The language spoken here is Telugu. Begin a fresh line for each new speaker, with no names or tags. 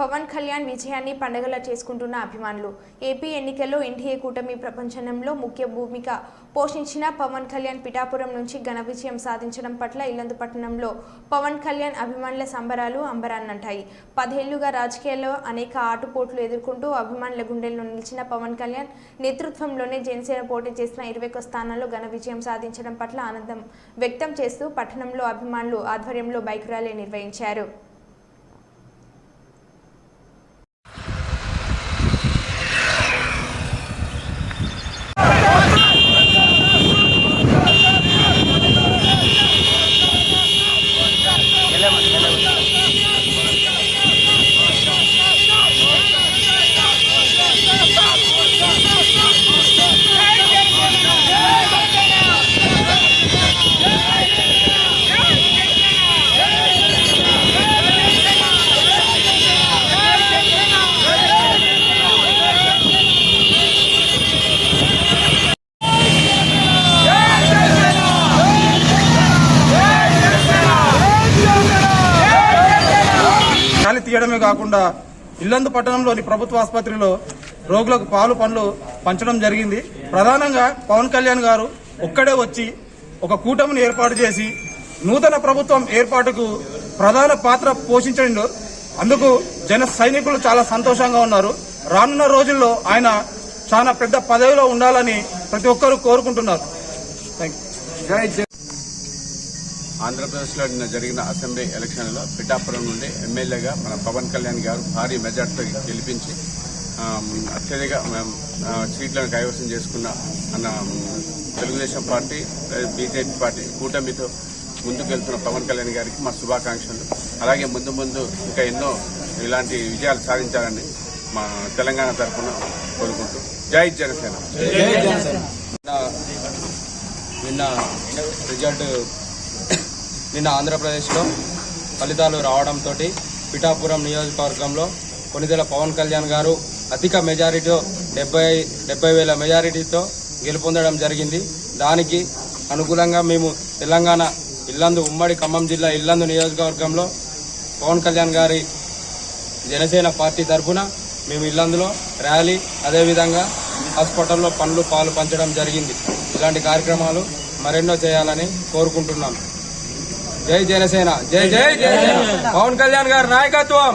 పవన్ కళ్యాణ్ విజయాన్ని పండగలా చేసుకుంటున్న అభిమానులు. ఏపీ ఎన్నికల్లో ఎన్డీఏ కూటమి ప్రపంచంలో ముఖ్య భూమిక. పోషించిన పవన్ కళ్యాణ్ పిఠాపురం నుంచి ఘన విజయం సాధించడం పట్ల ఇల్లందు పట్టణంలో పవన్ కళ్యాణ్ అభిమానుల సంబరాలు అంబరాన్నంటాయి. పదేళ్ళుగా రాజకీయాల్లో అనేక ఆటుపోట్లు ఎదుర్కొంటూ అభిమానుల గుండెల్లో నిలిచిన పవన్ కళ్యాణ్ నేతృత్వంలోనే జనసేన పోటీ చేసిన ఇరవై ఒక్క స్థానాల్లో ఘన విజయం సాధించడం పట్ల ఆనందం వ్యక్తం చేస్తూ పట్టణంలో అభిమానులు ఆధ్వర్యంలో బైక్ ర్యాలీ నిర్వహించారు.
తీయడమే కాకుండా ఇల్లందు పట్టణంలోని ప్రభుత్వ ఆసుపత్రిలో రోగులకు పాలు పండ్లు పంచడం జరిగింది. ప్రధానంగా పవన్ కళ్యాణ్ గారు ఒక్కడే వచ్చి ఒక కూటమిని ఏర్పాటు చేసి నూతన ప్రభుత్వం ఏర్పాటుకు ప్రధాన పాత్ర పోషించండు అందుకు జన సైనికులు చాలా సంతోషంగా ఉన్నారు. రానున్న రోజుల్లో ఆయన చాలా పెద్ద పదవిలో ఉండాలని ప్రతి ఒక్కరూ కోరుకుంటున్నారు. థ్యాంక్
ఆంధ్రప్రదేశ్లో నిన్న జరిగిన అసెంబ్లీ ఎలక్షన్లో పిఠాపురం నుండి ఎమ్మెల్యేగా మన పవన్ కళ్యాణ్ గారు భారీ మెజార్టీతో గెలిపించి ఆ, అత్యధిక సీట్లను కైవసం చేసుకున్న అన్న తెలుగుదేశం పార్టీ బీజేపీ పార్టీ కూటమితో ముందుకు వెళ్తున్న పవన్ కళ్యాణ్ గారికి మా శుభాకాంక్షలు. అలాగే ముందు ముందు ఇంకా ఎన్నో ఇలాంటి విజయాలు సాధించాలని మా తెలంగాణ తరఫున కోరుకుంటూ. జై జనసేన.
నిన్న రిజల్ట్ నిన్న ఆంధ్రప్రదేశ్లో ఫలితాలు రావడంతో పిఠాపురం నియోజకవర్గంలో కొనిదెల పవన్ కళ్యాణ్ గారు అధిక మెజారిటీతో డెబ్బై డెబ్బై వేల మెజారిటీతో గెలుపొందడం జరిగింది. దానికి అనుకూలంగా మేము తెలంగాణ ఇల్లందు ఉమ్మడి ఖమ్మం జిల్లా ఇల్లందు నియోజకవర్గంలో పవన్ కళ్యాణ్ గారి జనసేన పార్టీ తరఫున మేము ఇల్లందులో ర్యాలీ అదేవిధంగా హాస్పిటల్లో పండ్లు పాలు పంచడం జరిగింది. ఇలాంటి కార్యక్రమాలు మరెన్నో చేయాలని కోరుకుంటున్నాం. జై జనసేన జై జై జనసేన పవన్ కళ్యాణ్ గారి నాయకత్వం